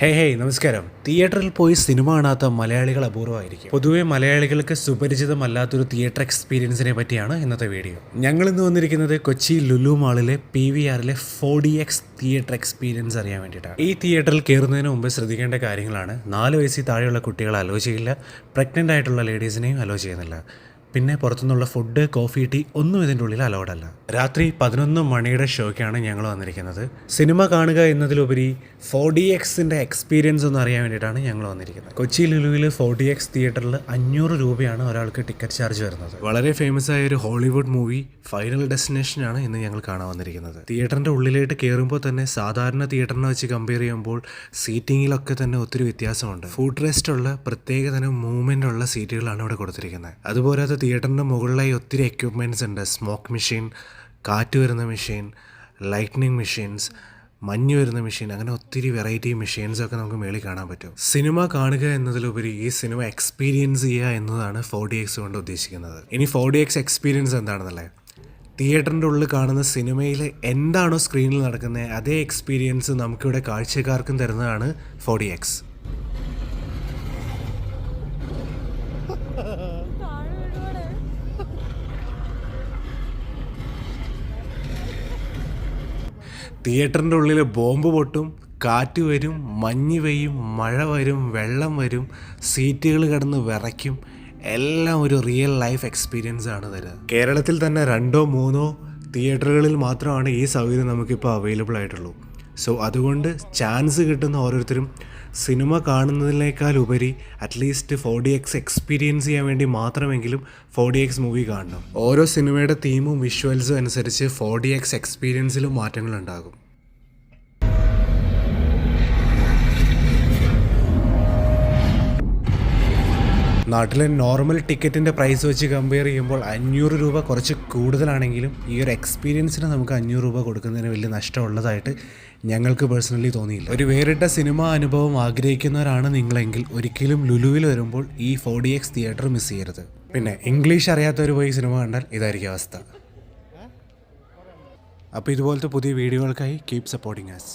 ഹേ ഹേ നമസ്കാരം. തിയേറ്ററിൽ പോയി സിനിമ കാണാത്ത മലയാളികൾ അപൂർവമായിരിക്കും. പൊതുവെ മലയാളികൾക്ക് സുപരിചിതമല്ലാത്തൊരു തിയേറ്റർ എക്സ്പീരിയൻസിനെ പറ്റിയാണ് ഇന്നത്തെ വീഡിയോ. ഞങ്ങൾ ഇന്ന് വന്നിരിക്കുന്നത് കൊച്ചി ലുലു മാളിലെ പി വി ആറിലെ four D X theatre experience അറിയാൻ വേണ്ടിയിട്ടാണ്. ഈ തിയേറ്ററിൽ കയറുന്നതിന് മുമ്പ് ശ്രദ്ധിക്കേണ്ട കാര്യങ്ങളാണ്. നാല് വയസ്സിൽ താഴെയുള്ള കുട്ടികളെ അലോ ചെയ്യില്ല. പ്രഗ്നന്റ് ആയിട്ടുള്ള ലേഡീസിനെയും അലോ ചെയ്യുന്നില്ല. പിന്നെ പുറത്തുനിന്നുള്ള ഫുഡ് കോഫി ടീ ഒന്നും ഇതിന്റെ ഉള്ളിൽ അലൗഡ് അല്ല. രാത്രി പതിനൊന്ന് മണിയുടെ ഷോയ്ക്കാണ് ഞങ്ങൾ വന്നിരിക്കുന്നത്. സിനിമ കാണുക എന്നതിലുപരി ഫോർ ഡി എക്സിന്റെ എക്സ്പീരിയൻസ് ഒന്ന് അറിയാൻ വേണ്ടിയിട്ടാണ് ഞങ്ങൾ വന്നിരിക്കുന്നത്. കൊച്ചി ലുലുവിൽ ഫോർ ഡി എക്സ് തിയേറ്ററിൽ അഞ്ഞൂറ് രൂപയാണ് ഒരാൾക്ക് ടിക്കറ്റ് ചാർജ് വരുന്നത്. വളരെ ഫേമസ് ആയ ഒരു ഹോളിവുഡ് മൂവി ഫൈനൽ ഡെസ്റ്റിനേഷനാണ് ഇന്ന് ഞങ്ങൾ കാണാൻ വന്നിരിക്കുന്നത്. തിയേറ്ററിന്റെ ഉള്ളിലേക്ക് കയറുമ്പോൾ തന്നെ സാധാരണ തിയേറ്ററിനെ വെച്ച് കമ്പയർ ചെയ്യുമ്പോൾ സീറ്റിങ്ങിലൊക്കെ തന്നെ ഒത്തിരി വ്യത്യാസമുണ്ട്. ഫുഡ് റെസ്റ്റ് ഉള്ള പ്രത്യേക തരം മൂവ്മെന്റ് ഉള്ള സീറ്റുകളാണ് ഇവിടെ കൊടുത്തിരിക്കുന്നത്. അതുപോലത്തെ തിയേറ്ററിന്റെ മുകളിലായി ഒത്തിരി എക്യുപ്മെന്റ്സ് ഉണ്ട്. സ്മോക്ക് മെഷീൻ കാറ്റ് വരുന്ന മെഷീൻ ലൈറ്റ്നിങ് മെഷീൻസ് മഞ്ഞ് വരുന്ന മെഷീൻ അങ്ങനെ ഒത്തിരി വെറൈറ്റി മെഷീൻസ് ഒക്കെ നമുക്ക് മേളിൽ കാണാൻ പറ്റും. സിനിമ കാണുക എന്നതിലുപരി ഈ സിനിമ എക്സ്പീരിയൻസ് ചെയ്യുക എന്നതാണ് ഫോർ ഡി എക്സ് കൊണ്ട് ഉദ്ദേശിക്കുന്നത്. ഇനി ഫോർ ഡി എക്സ് എക്സ്പീരിയൻസ് എന്താണെന്നല്ലേ? തിയേറ്ററിന്റെ ഉള്ളിൽ കാണുന്ന സിനിമയിൽ എന്താണോ സ്ക്രീനിൽ നടക്കുന്നത് അതേ എക്സ്പീരിയൻസ് നമുക്കിവിടെ കാഴ്ചക്കാർക്കും തരുന്നതാണ് ഫോർ ഡി എക്സ് തിയേറ്ററിന്റെ ഉള്ളിൽ ബോംബ് പൊട്ടും കാറ്റ് വരും മഞ്ഞ് പെയ്യും മഴ വരും വെള്ളം വരും സീറ്റുകൾ കിടന്ന് വിറയ്ക്കും. എല്ലാം ഒരു റിയൽ ലൈഫ് എക്സ്പീരിയൻസ് ആണ് തരുന്നത് കേരളത്തിൽ തന്നെ രണ്ടോ മൂന്നോ തിയേറ്ററുകളിൽ മാത്രമാണ് ഈ സൗകര്യം നമുക്കിപ്പോൾ അവൈലബിൾ ആയിട്ടുള്ളൂ. സോ അതുകൊണ്ട് ചാൻസ് കിട്ടുന്ന ഓരോരുത്തരും സിനിമ കാണുന്നതിനേക്കാൾ ഉപരി at least four D X experience ചെയ്യാൻ വേണ്ടി മാത്രമെങ്കിലും ഫോർ ഡി എക്സ് മൂവി കാണണം. ഓരോ സിനിമയുടെ തീമും വിഷ്വൽസും അനുസരിച്ച് ഫോർ ഡി എക്സ് എക്സ്പീരിയൻസിലും മാറ്റങ്ങളുണ്ടാകും. നാട്ടിലെ നോർമൽ ടിക്കറ്റിന്റെ പ്രൈസ് വെച്ച് കമ്പയർ ചെയ്യുമ്പോൾ അഞ്ഞൂറ് രൂപ കുറച്ച് കൂടുതലാണെങ്കിലും ഈ ഒരു എക്സ്പീരിയൻസിന് നമുക്ക് അഞ്ഞൂറ് രൂപ കൊടുക്കുന്നതിന് വലിയ നഷ്ടമുള്ളതായിട്ട് ഞങ്ങൾക്ക് പേഴ്സണലി തോന്നിയില്ല. ഒരു വേറിട്ട സിനിമ അനുഭവം ആഗ്രഹിക്കുന്നവരാണ് നിങ്ങളെങ്കിൽ ഒരിക്കലും ലുലുവിൽ വരുമ്പോൾ ഈ four D X theatre miss ചെയ്യരുത്. പിന്നെ ഇംഗ്ലീഷ് അറിയാത്തവർ പോയി സിനിമ കണ്ടാൽ ഇതായിരിക്കും അവസ്ഥ. അപ്പോൾ ഇതുപോലത്തെ പുതിയ വീഡിയോകൾക്കായി കീപ് സപ്പോർട്ടിങ് അസ്